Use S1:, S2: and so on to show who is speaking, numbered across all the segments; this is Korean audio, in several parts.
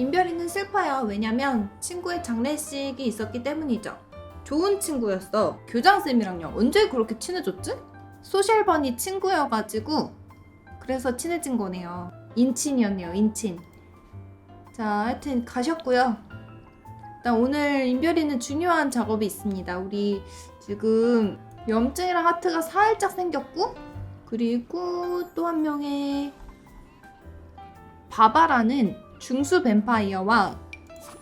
S1: 인별이는 슬퍼요. 왜냐면 친구의 장례식이 있었기 때문이죠. 좋은 친구였어. 교장쌤이랑요. 언제 그렇게 친해졌지? 소셜번이 친구여가지고 그래서 친해진 거네요. 인친이었네요. 인친. 자, 하여튼 가셨고요. 일단 오늘 인별이는 중요한 작업이 있습니다. 우리 지금 염증이랑 하트가 살짝 생겼고 그리고 또 한 명의 바바라는 중수 뱀파이어와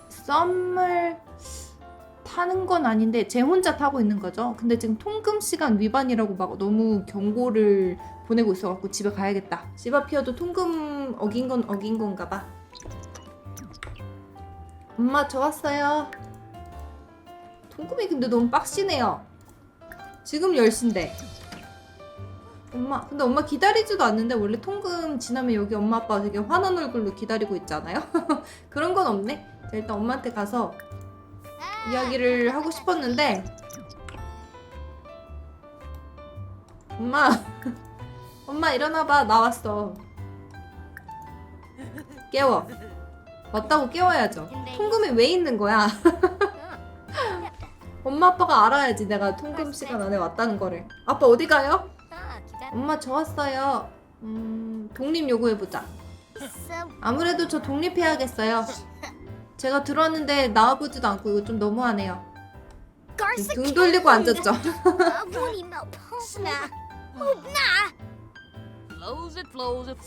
S1: 썸을 타는 건 아닌데 제 혼자 타고 있는 거죠. 근데 지금 통금 시간 위반이라고 막 너무 경고를 보내고 있어갖고 집에 가야겠다. 집 앞이어도 통금 어긴 건 어긴 건가 봐. 엄마 저 왔어요. 통금이 근데 너무 빡시네요. 지금 10시인데. 엄마, 근데 엄마 기다리지도 않는데 원래 통금 지나면 여기 엄마 아빠 되게 화난 얼굴로 기다리고 있잖아요. 그런 건 없네. 자, 일단 엄마한테 가서 이야기를 하고 싶었는데 엄마, 엄마 일어나봐 나왔어. 깨워. 왔다고 깨워야죠. 통금이 왜 있는 거야? 엄마 아빠가 알아야지 내가 통금 시간 안에 왔다는 거를. 아빠 어디 가요? 엄마 저 왔어요. 음, 독립 요구해보자. 아무래도 저 독립해야겠어요. 제가 들었는데 나와보지도 않고 이거 좀 너무하네요. 등 돌리고 앉았죠.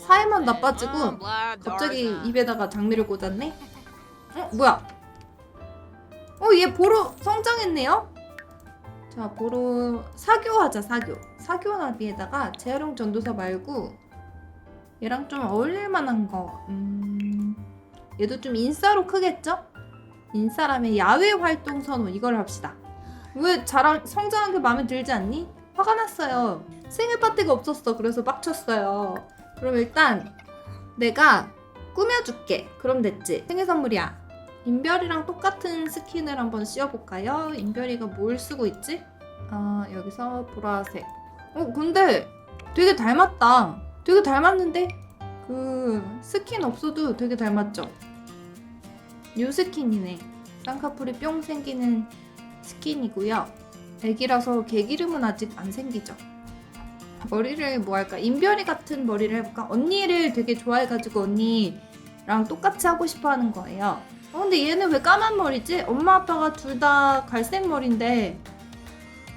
S1: 사이만 나빠지고 갑자기 입에다가 장미를 꽂았네. 어 뭐야? 어얘 보로 성장했네요. 자 보로 사교하자 사교. 사교 나비에다가 재활용 전도사 말고 얘랑 좀 어울릴 만한 거. 음 얘도 좀 인싸로 크겠죠? 인싸라면 야외 활동 선호 이걸 합시다. 왜 자랑 성장한 게 마음에 들지 않니? 화가 났어요. 생일 파티가 없었어. 그래서 빡쳤어요. 그럼 일단 내가 꾸며줄게. 그럼 됐지. 생일 선물이야. 인별이랑 똑같은 스킨을 한번 씌워볼까요? 인별이가 뭘 쓰고 있지? 아 여기서 보라색. 어 근데 되게 닮았다. 되게 닮았는데 그 스킨 없어도 되게 닮았죠? 요 스킨이네. 쌍꺼풀이 뿅 생기는 스킨이고요. 애기라서 개 기름은 아직 안 생기죠. 머리를 뭐 할까? 인별이 같은 머리를 해볼까? 언니를 되게 좋아해가지고 언니랑 똑같이 하고 싶어 하는 거예요. 어, 근데 얘는 왜 까만 머리지? 엄마 아빠가 둘 다 갈색 머리인데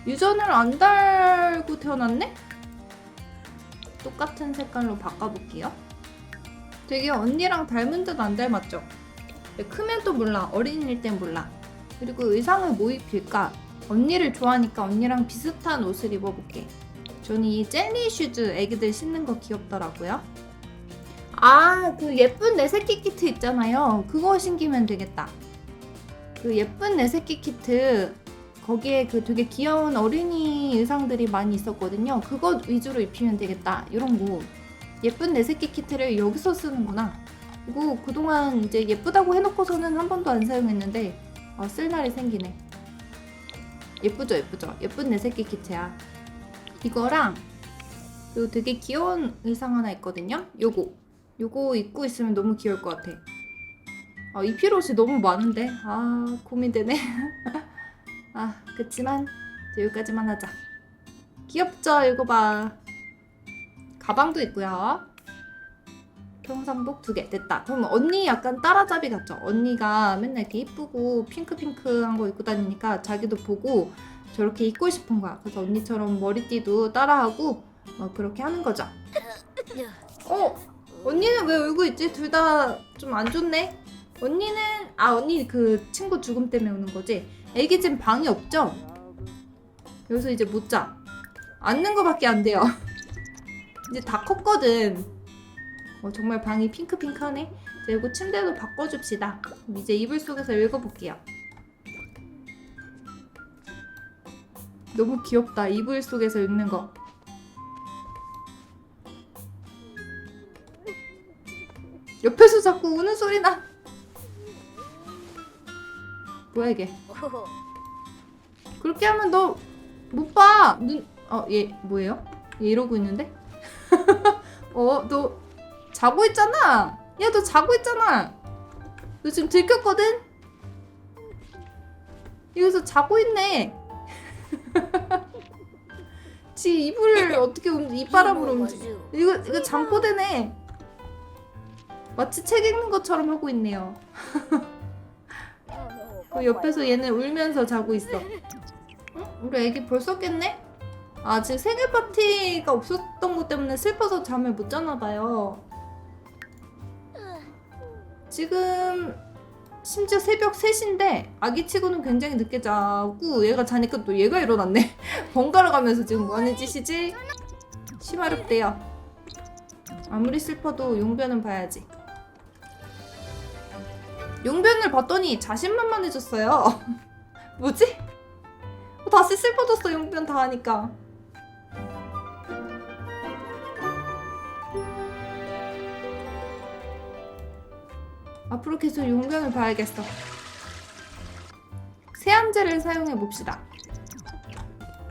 S1: 유전을 안 달고 태어났네? 똑같은 색깔로 바꿔볼게요. 되게 언니랑 닮은 듯 안 닮았죠? 크면 또 몰라. 어린이일 땐 몰라. 그리고 의상을 뭐 입힐까? 언니를 좋아하니까 언니랑 비슷한 옷을 입어볼게. 저는 이 젤리 슈즈 애기들 신는 거 귀엽더라고요. 아, 그 예쁜 내 새끼 키트 있잖아요. 그거 신기면 되겠다. 그 예쁜 내 새끼 키트 거기에 그 되게 귀여운 어린이 의상들이 많이 있었거든요. 그거 위주로 입히면 되겠다. 이런 거. 예쁜 내 새끼 키트를 여기서 쓰는구나. 이거 그동안 이제 예쁘다고 해놓고서는 한 번도 안 사용했는데 아, 쓸 날이 생기네. 예쁘죠, 예쁘죠. 예쁜 내 새끼 키트야. 이거랑 요 되게 귀여운 의상 하나 있거든요. 요거. 요거 입고 있으면 너무 귀여울 것 같아. 아, 입힐 옷이 너무 많은데. 아, 고민되네. 아, 그치만 이제 여기까지만 하자. 귀엽죠? 이거 봐. 가방도 있고요. 평상복 두 개 됐다. 그럼 언니 약간 따라잡이 같죠? 언니가 맨날 이렇게 이쁘고 핑크핑크한 거 입고 다니니까 자기도 보고 저렇게 입고 싶은 거야. 그래서 언니처럼 머리띠도 따라하고 어, 그렇게 하는 거죠. 어? 언니는 왜 울고 있지? 둘 다 좀 안 좋네. 언니는 아 언니 그 친구 죽음 때문에 우는 거지. 애기 지금 방이 없죠? 여기서 이제 못 자. 앉는 거밖에 안 돼요. 이제 다 컸거든. 어, 정말 방이 핑크핑크하네. 자, 이거 침대도 바꿔줍시다. 그럼 이제 이불 속에서 읽어볼게요. 너무 귀엽다. 이불 속에서 읽는 거. 옆에서 자꾸 우는 소리 나. 뭐야 이게? 그렇게 하면 너 못 봐. 눈. 어, 얘 뭐예요? 얘 이러고 있는데? 어, 너 자고 있잖아. 야, 너 자고 있잖아. 너 지금 들켰거든? 여기서 자고 있네. 지 이불을 어떻게 움직? 이바람으로 움직? 이거 이거 잠꼬대네. 마치 책 읽는 것처럼 하고 있네요. 그 옆에서 얘는 울면서 자고 있어. 응? 우리 애기 벌써 깼네? 아직 생일 파티가 없었던 것 때문에 슬퍼서 잠을 못 자나 봐요. 지금 심지어 새벽 3시인데 아기 치고는 굉장히 늦게 자고 얘가 자니까 또 얘가 일어났네. 번갈아 가면서 지금 뭐 하는 짓이지? 심하렵대요. 아무리 슬퍼도 용변은 봐야지. 용변을 봤더니 자신만만해졌어요. 뭐지? 어, 다시 슬퍼졌어 용변 다 하니까. 앞으로 계속 용변을 봐야겠어. 세안제를 사용해 봅시다.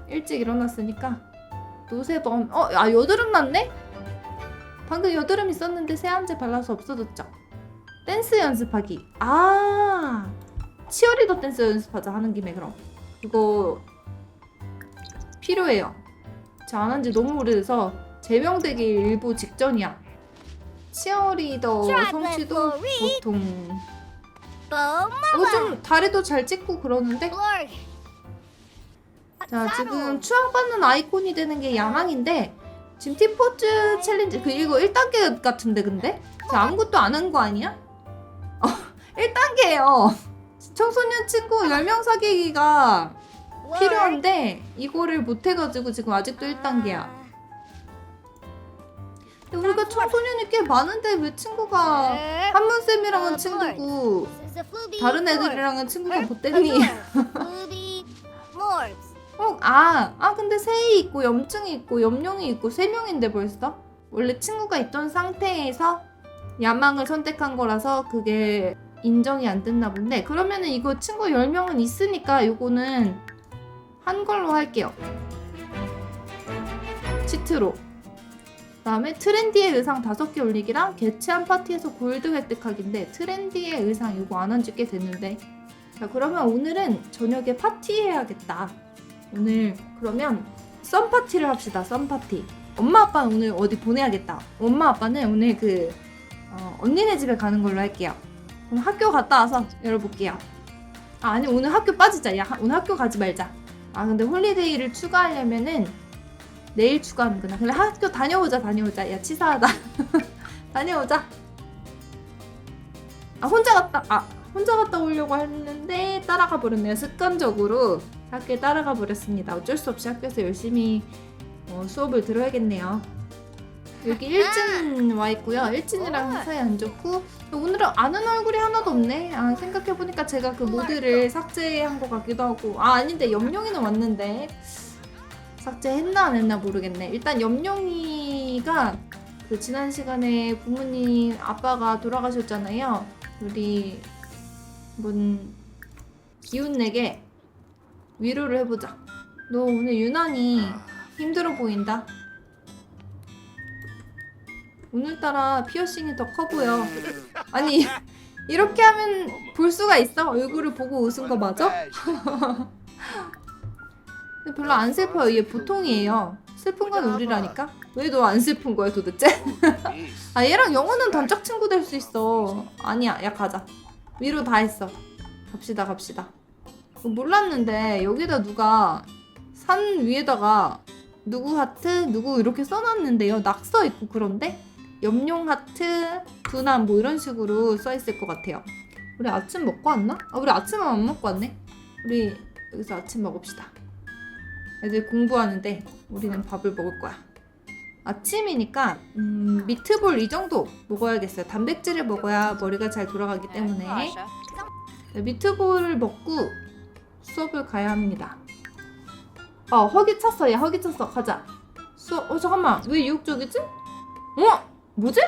S1: 일찍 일어났으니까 노세범 어, 아 여드름 났네? 방금 여드름 있었는데 세안제 발라서 없어졌죠. 댄스 연습하기. 아 치어리더 댄스 연습하자 하는 김에 그럼 그거 필요해요. 제가 안한 지 너무 오래돼서 제명되기 일부 직전이야. 치어리더 성취도 보통 어, 좀 다리도 잘 찍고 그러는데 자 지금 추앙받는 아이콘이 되는 게 야망인데 지금 티포즈 챌린지 그 이거 1단계 같은데 근데? 저 아무것도 안 한 거 아니야? 어 1단계예요. 청소년 친구 10명 사귀기가 필요한데 이거를 못 해가지고 지금 아직도 1단계야. 근데 우리가 청소년이 꽤 많은데 왜 친구가 한문 쌤이랑은 친구고 다른 애들이랑은 친구가 못 됐니? 어, 아, 아 근데 새이 있고 염증이 있고 염룡이 있고 세 명인데 벌써? 원래 친구가 있던 상태에서 야망을 선택한 거라서 그게 인정이 안 됐나 본데 그러면은 이거 친구 10명은 있으니까 요거는 한 걸로 할게요. 치트로. 그다음에 트렌디의 의상 5개 올리기랑 개최한 파티에서 골드 획득하기인데 트렌디의 의상 이거 안 한 지 꽤 됐는데 자 그러면 오늘은 저녁에 파티 해야겠다. 오늘 그러면 썸 파티를 합시다. 썸 파티. 엄마 아빠는 오늘 어디 보내야겠다. 엄마 아빠는 오늘 그 어, 언니네 집에 가는 걸로 할게요. 그럼 학교 갔다 와서 열어볼게요. 아, 아니 오늘 학교 빠지자. 야 하- 오늘 학교 가지 말자. 아 근데 홀리데이를 추가하려면은 내일 추가하는구나. 그래 학교 다녀오자 다녀오자. 야 치사하다. 다녀오자. 아 혼자 갔다 아 혼자 갔다 오려고 했는데 따라가 버렸네요. 습관적으로 학교에 따라가 버렸습니다. 어쩔 수 없이 학교에서 열심히 어, 수업을 들어야겠네요. 여기 일진 와 있고요. 일진이랑 사이 안 좋고 오늘은 아는 얼굴이 하나도 없네. 아 생각해 보니까 제가 그 모드를 삭제한 것 같기도 하고 아 아닌데 염룡이는 왔는데 삭제했나 안 했나 모르겠네. 일단 염룡이가 그 지난 시간에 부모님 아빠가 돌아가셨잖아요. 우리 한번 기운 내게 위로를 해보자. 너 오늘 유난히 힘들어 보인다. 오늘따라 피어싱이 더 커 보여. 아니 이렇게 하면 볼 수가 있어? 얼굴을 보고 웃은 거 맞아? 근데 별로 안 슬퍼요. 얘 보통이에요. 슬픈 건 우리라니까. 왜 너 안 슬픈 거야 도대체? 아 얘랑 영어는 단짝 친구 될 수 있어. 아니야, 야 가자. 위로 다 했어. 갑시다, 갑시다. 어, 몰랐는데 여기다 누가 산 위에다가 누구 하트 누구 이렇게 써놨는데요. 낙서 있고 그런데 염룡 하트 두남 뭐 이런 식으로 써 있을 것 같아요. 우리 아침 먹고 왔나? 아 우리 아침은 안 먹고 왔네. 우리 여기서 아침 먹읍시다. 애들 공부하는데 우리는 밥을 먹을 거야. 아침이니까 음, 미트볼 이 정도 먹어야겠어요. 단백질을 먹어야 머리가 잘 돌아가기 때문에 네, 미트볼을 먹고 수업을 가야 합니다. 어 허기 찼어 얘 허기 찼어 가자. 수업 어 잠깐만 왜 유혹적이지? 어 뭐지?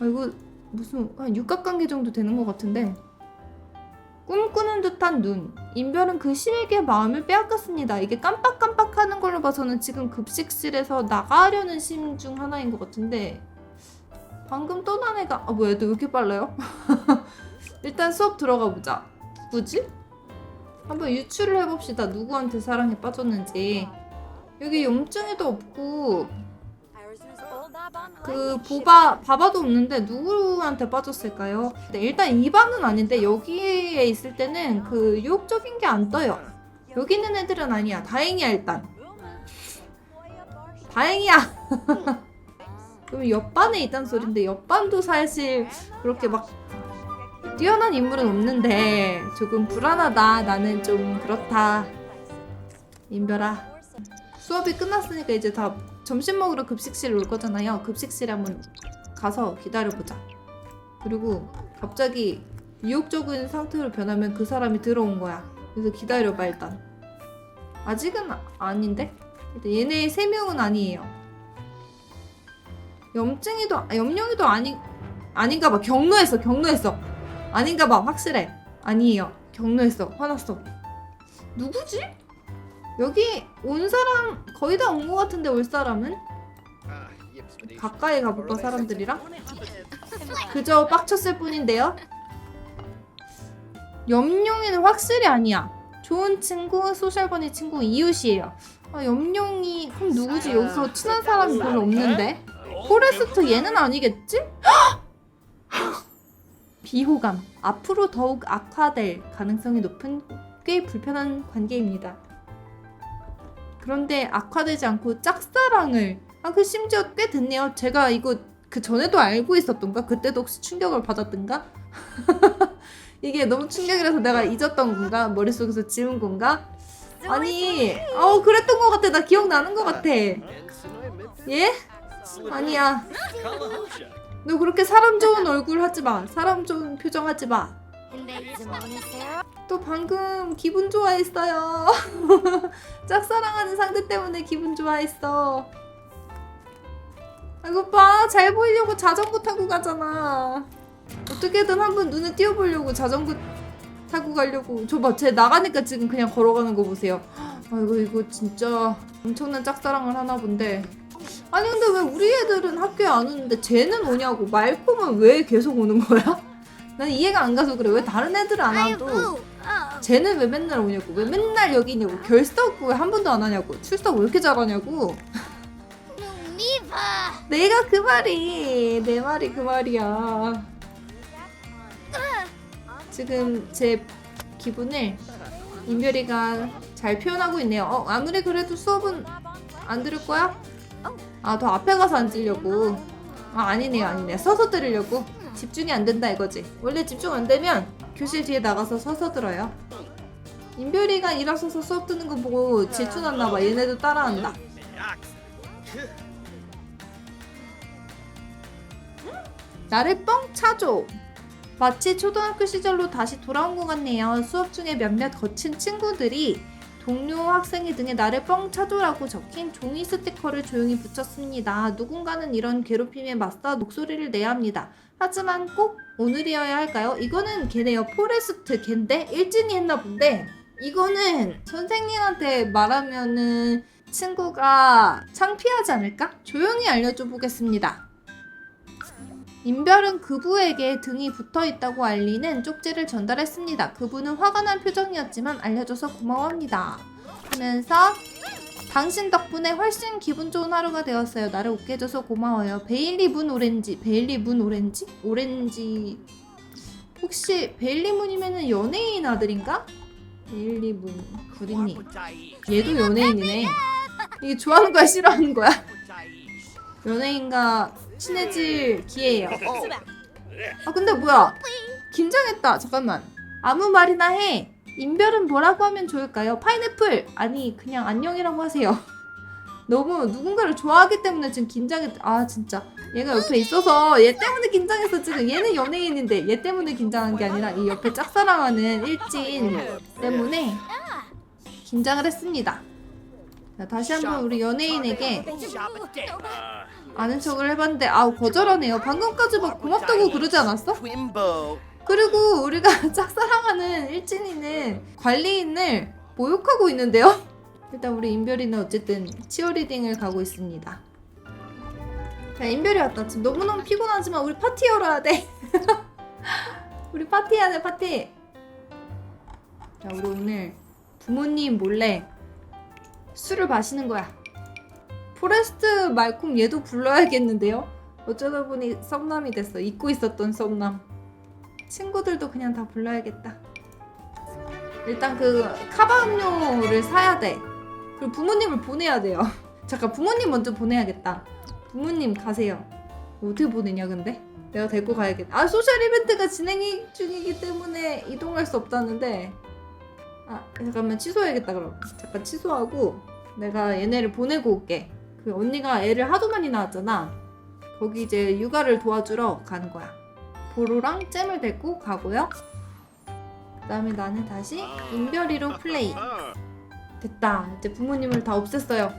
S1: 아 이거 무슨 한 육각관계 정도 되는 것 같은데 꿈꾸는 듯한 눈 인별은 그 신에게 마음을 빼앗겼습니다. 이게 깜빡깜빡하는 걸로 봐서는 지금 급식실에서 나가려는 심 중 하나인 것 같은데 방금 떠난 애가 아 뭐야 너왜 이렇게 빨라요? 일단 수업 들어가 보자. 누구지? 한번 유추를 해봅시다. 누구한테 사랑에 빠졌는지. 여기 염증이도 없고 그 보바 바바도 없는데 누구한테 빠졌을까요? 네, 일단 2반은 아닌데 여기에 있을 때는 그 유혹적인 게 안 떠요. 여기 있는 애들은 아니야. 다행이야 일단. 다행이야. 그럼 옆반에 있단 소린데 옆반도 사실 그렇게 막 뛰어난 인물은 없는데 조금 불안하다. 나는 좀 그렇다. 인별아. 수업이 끝났으니까 이제 다 점심 먹으러 급식실 올 거잖아요. 급식실에 한번 가서 기다려보자. 그리고 갑자기 유혹적인 상태로 변하면 그 사람이 들어온 거야. 그래서 기다려봐 일단. 아직은 아-? 일단 얘네 세 명은 아니에요. 염증이도 아, 염룡이도 아니 아닌가 봐. 경로했어. 경로했어. 아닌가 봐. 확실해. 아니에요. 경로했어. 화났어. 누구지? 여기 온 사람 거의 다 온 것 같은데 올 사람은 가까이 가볼까 사람들이랑 그저 빡쳤을 뿐인데요. 염룡이는 확실히 아니야. 좋은 친구, 소셜버니 친구, 이웃이에요. 아, 염룡이 그럼 누구지? 여기서 친한 사람이 별로 없는데. 포레스트 얘는 아니겠지? 비호감. 앞으로 더욱 악화될 가능성이 높은 꽤 불편한 관계입니다. 그런데 악화되지 않고 짝사랑을 아 그 심지어 꽤 됐네요. 제가 이거 그 전에도 알고 있었던가? 그때도 혹시 충격을 받았던가? 이게 너무 충격이라서 내가 잊었던 건가? 머릿속에서 지운 건가? 아니, 어 그랬던 것 같아. 나 기억나는 것 같아. 예? 아니야. 너 그렇게 사람 좋은 얼굴 하지 마. 사람 좋은 표정 하지 마. 또 방금 기분 좋아했어요. 짝사랑하는 상대 때문에 기분 좋아했어. 아이고 봐, 잘 보이려고 자전거 타고 가잖아. 어떻게든 한번 눈에 띄워보려고 자전거 타고 가려고. 저봐, 쟤 나가니까 지금 그냥 걸어가는 거 보세요. 아이고 이거 진짜 엄청난 짝사랑을 하나 본데. 아니 근데 왜 우리 애들은 학교에 안 오는데 쟤는 오냐고. 말콤은 왜 계속 오는 거야? 난 이해가 안 가서 그래. 왜 다른 애들은 안 와도 쟤는 왜 맨날 오냐고. 왜 맨날 여기 있냐고. 결석 왜한 번도 안 하냐고. 출석 왜 이렇게 잘하냐고. 내가 그 말이 내 말이 그 말이야. 지금 제 기분을 인별이가 잘 표현하고 있네요. 어 아무리 그래도 수업은 안 들을 거야? 아 더 앞에 가서 앉으려고. 아 아니네요 아니네 서서 들으려고. 집중이 안 된다 이거지. 원래 집중 안 되면 교실 뒤에 나가서 서서 들어요. 인별이가 일어서서 수업 듣는 거 보고 질투났나 봐. 얘네도 따라한다. 나를 뻥 차줘. 마치 초등학교 시절로 다시 돌아온 것 같네요. 수업 중에 몇몇 거친 친구들이 동료 학생이 등에 나를 뻥 차줘라고 적힌 종이 스티커를 조용히 붙였습니다. 누군가는 이런 괴롭힘에 맞서 목소리를 내야 합니다. 하지만 꼭 오늘이어야 할까요? 이거는 걔네요. 포레스트 걔인데 일진이 했나 본데 이거는 선생님한테 말하면은 친구가 창피하지 않을까? 조용히 알려줘 보겠습니다. 인별은 그부에게 등이 붙어 있다고 알리는 쪽지를 전달했습니다. 그부는 화가 난 표정이었지만 알려줘서 고마워합니다. 하면서 당신 덕분에 훨씬 기분 좋은 하루가 되었어요. 나를 웃게 해줘서 고마워요. 베일리 문 오렌지. 베일리 문 오렌지? 오렌지. 혹시 베일리 문이면은 연예인 아들인가? 베일리 문 구리님. 얘도 연예인이네. 이게 좋아하는 거야 싫어하는 거야? 연예인과 친해질 기회예요. 아 근데 뭐야? 긴장했다. 잠깐만. 아무 말이나 해. 인별은 뭐라고 하면 좋을까요? 파인애플 아니 그냥 안녕이라고 하세요. 너무 누군가를 좋아하기 때문에 지금 긴장했. 아 진짜 얘가 옆에 있어서 얘 때문에 긴장했어 지금. 얘는 연예인인데 얘 때문에 긴장한 게 아니라 이 옆에 짝사랑하는 일진 때문에 긴장을 했습니다. 자, 다시 한번 우리 연예인에게 아는 척을 해봤는데 아우 거절하네요. 방금까지 막 고맙다고 그러지 않았어? 그리고 우리가 짝사랑하는 일진이는 관리인을 모욕하고 있는데요. 일단 우리 인별이는 어쨌든 치어리딩을 가고 있습니다. 자 인별이 왔다. 지금 너무너무 피곤하지만 우리 파티 열어야 돼. 우리 파티 해야 돼 파티. 자 우리 오늘 부모님 몰래 술을 마시는 거야. 포레스트 말콤 얘도 불러야겠는데요? 어쩌다 보니 썸남이 됐어. 잊고 있었던 썸남. 친구들도 그냥 다 불러야겠다. 일단 그 카바 음료를 사야 돼. 그리고 부모님을 보내야 돼요. 잠깐 부모님 먼저 보내야겠다. 부모님 가세요. 어떻게 보내냐 근데? 내가 데리고 가야겠다. 아 소셜 이벤트가 진행 중이기 때문에 이동할 수 없다는데. 아 잠깐만 취소해야겠다 그럼. 잠깐 취소하고 내가 얘네를 보내고 올게. 그 언니가 애를 하도 많이 낳았잖아. 거기 이제 육아를 도와주러 가는 거야. 보로랑 잼을 데리고 가고요. 그다음에 나는 다시 인별이로 플레이. 됐다. 이제 부모님을 다 없앴어요.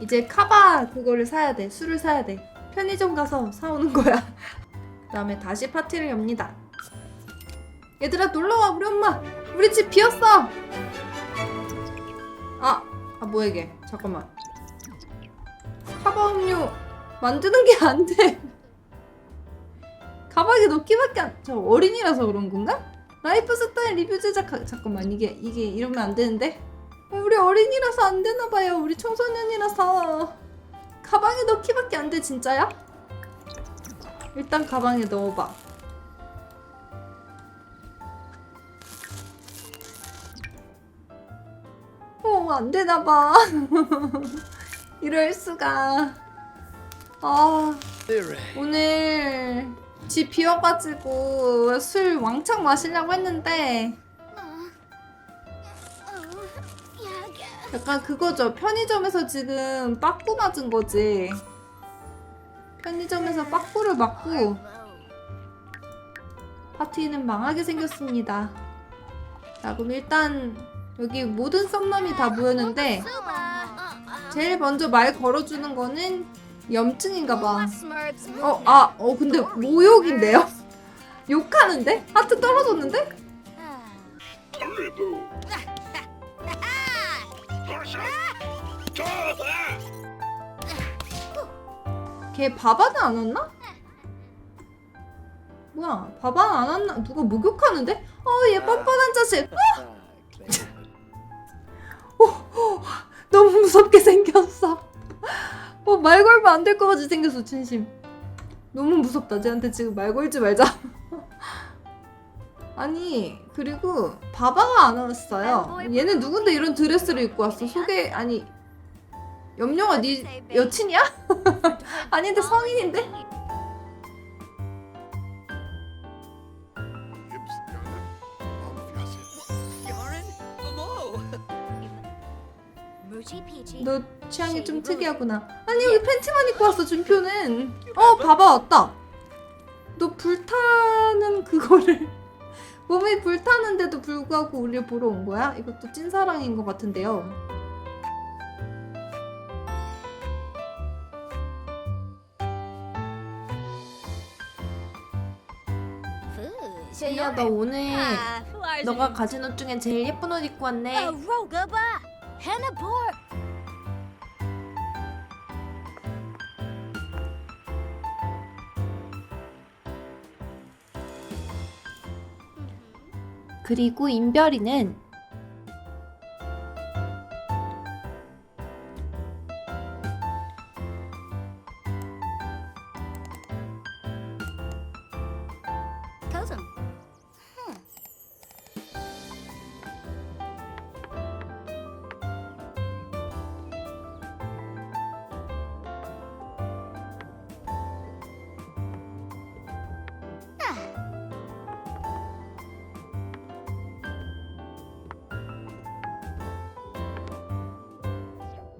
S1: 이제 카바 그거를 사야 돼. 술을 사야 돼. 편의점 가서 사오는 거야. 그다음에 다시 파티를 엽니다. 얘들아 놀러와 우리 엄마. 우리 집 비었어. 아, 아 뭐야 이게? 잠깐만. 카바 음료 만드는 게 안 돼. 가방에 넣기밖에 안. 저 어린이라서 그런 건가? 라이프 스타일 리뷰 제작 잠깐만 이게 이게 이러면 안 되는데 어, 우리 어린이라서 안 되나 봐요. 우리 청소년이라서. 가방에 넣기밖에 안 돼 진짜야? 일단 가방에 넣어봐. 어 안 되나 봐. 이럴 수가. 아 오늘 집 비워가지고 술 왕창 마시려고 했는데 약간 그거죠. 편의점에서 지금 빠꾸 맞은 거지. 편의점에서 빠꾸를 맞고 파티는 망하게 생겼습니다. 자, 그럼 일단 여기 모든 썸남이 다 모였는데 제일 먼저 말 걸어주는 거는 염증인가 봐. 어, 아, 어, 근데 모욕인데요? 욕하는데? 하트 떨어졌는데? 걔 밥안 안 왔나? 뭐야, 밥안 안 왔나? 누가 목욕하는데? 어, 얘 뻔뻔한 자식. 어, 너무 무섭게 생겼어. 어, 말 걸면 안 될 것 같이 생겼어, 진심. 너무 무섭다. 쟤한테 지금 말 걸지 말자. 아니, 그리고 바바가 안 왔어요. 얘는 누군데 이런 드레스를 입고 왔어? 소개, 아니, 염려가 네 여친이야? 아닌데 성인인데? 너 취향이 좀 특이하구나. 아니, 여기 팬티만 입고 왔어, 준표는. 어, 봐봐, 왔다. 너 불타는 그거를. 몸이 불타는데도 불구하고 우리를 보러 온 거야? 이것도 찐사랑인 것 같은데요. 세이야, 너 오늘 너가 가진 옷 중에 제일 예쁜 옷 입고 왔네.
S2: Rogaba, Hannibal.
S1: 그리고 인별이는